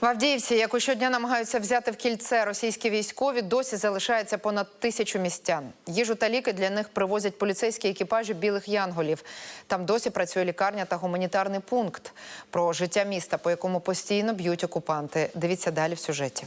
В Авдіївці, яку щодня намагаються взяти в кільце російські військові, досі залишається понад тисячу містян. Їжу та ліки для них привозять поліцейські екіпажі білих янголів. Там досі працює лікарня та гуманітарний пункт. Про життя міста, по якому постійно б'ють окупанти. Дивіться далі в сюжеті.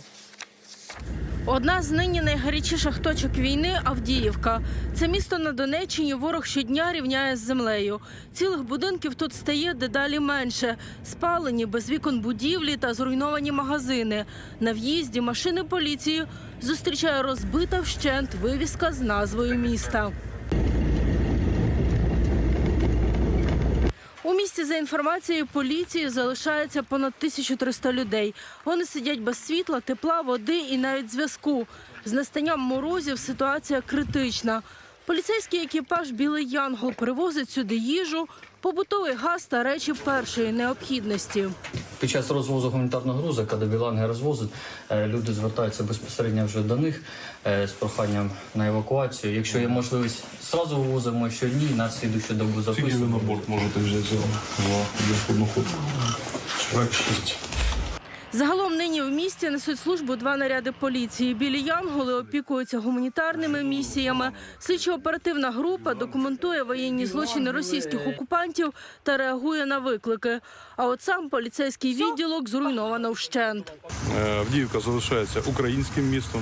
Одна з нині найгарячіших точок війни Авдіївка. Це місто на Донеччині ворог щодня рівняє з землею. Цілих будинків тут стає дедалі менше. Спалені без вікон будівлі та зруйновані магазини. На в'їзді машини поліції зустрічає розбита вщент вивіска з назвою міста. У місті за інформацією поліції залишається понад 1300 людей. Вони сидять без світла, тепла, води і навіть зв'язку. З настанням морозів ситуація критична. Поліцейський екіпаж Білий Янгол привозить сюди їжу, побутовий газ та речі першої необхідності. Під час розвозу гуманітарного грузу, коли біланги розвозять, е, люди звертаються безпосередньо вже до них е, з проханням на евакуацію. Якщо є можливість, зразу вивозимо, якщо ні, на слідущу добу Скільки ви на борт можете взяти? Два, одну ходку. Чоловік шість. Загалом нині в місті несуть службу два наряди поліції. Білі янголи опікуються гуманітарними місіями. Слідчо-оперативна група документує воєнні злочини російських окупантів та реагує на виклики. А от сам поліцейський відділок зруйновано вщент. Е, Авдіївка залишається українським містом.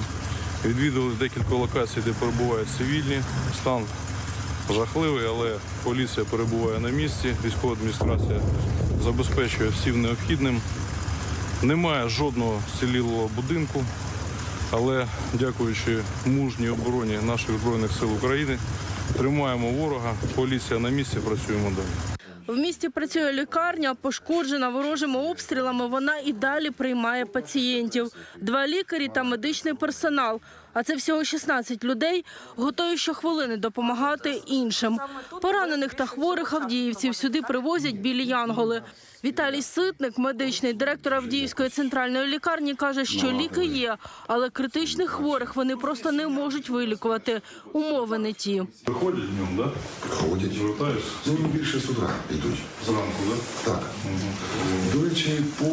Відвідали декілька локацій, де перебувають цивільні. Стан жахливий, але поліція перебуває на місці. Військова адміністрація забезпечує всім необхідним. Немає жодного цілілого будинку, але дякуючи мужній обороні наших збройних сил України, тримаємо ворога. Поліція на місці, працюємо далі. В місті працює лікарня, пошкоджена ворожими обстрілами. Вона і далі приймає пацієнтів. Два лікарі та медичний персонал. А це всього 16 людей, готові щохвилини допомагати іншим. Поранених та хворих авдіївців сюди привозять білі янголи. Віталій Ситник, медичний директор Авдіївської центральної лікарні, каже, що ліки є, але критичних хворих вони просто не можуть вилікувати. Умови не ті. Виходять днем, так? Ходять. Звертаюсь Ну, більше з утра йдуть. зранку, так? Так. До речі, по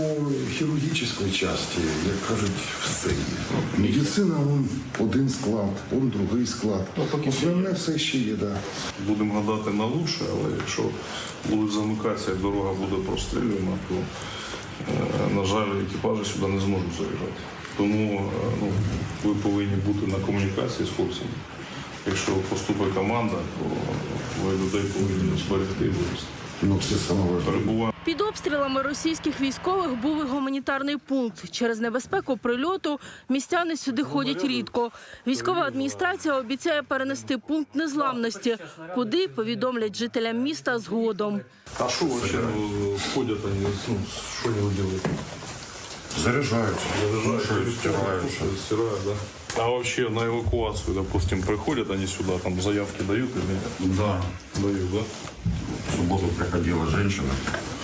хірургічній часті, як кажуть, все є. Медицина, он один склад, он другий склад. Основне все ще є, так. Будемо гадати на лучше, але якщо будуть замикатися і дорога буде прострілювана, то, е, на жаль, екіпажі сюди не зможуть заїжджати. Тому е, ну, ви повинні бути на комунікації з хлопцями. Якщо поступить команда, то ви людей повинні зберегти і вивезти. Ну, це саме важливе. Перебуваємо. Під обстрілами російських військових був і гуманітарний пункт. Через небезпеку прильоту містяни сюди ходять рідко. Військова адміністрація обіцяє перенести пункт незламності, куди повідомлять жителям міста згодом. А що вообще ну, ходять вони, ну, що вони роблять? Заряджаються, Заряжают, стираються. Стирают, да. А вообще на эвакуацию, допустим, приходят они сюда, там заявки дают или нет? Да. Дают, да? Суботу приходила женщина,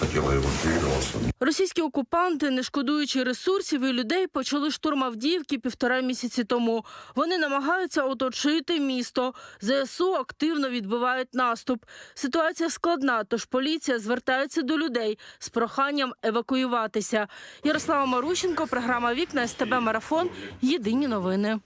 хотела евакуироваться. Російські окупанти, не шкодуючи ресурсів і людей, почали штурм Авдіївки півтора місяці тому. Вони намагаються оточити місто. ЗСУ активно відбивають наступ. Ситуація складна, тож поліція звертається до людей з проханням евакуюватися. Ярослава Марущенко, програма Вікна СТБ Марафон. Єдині новини.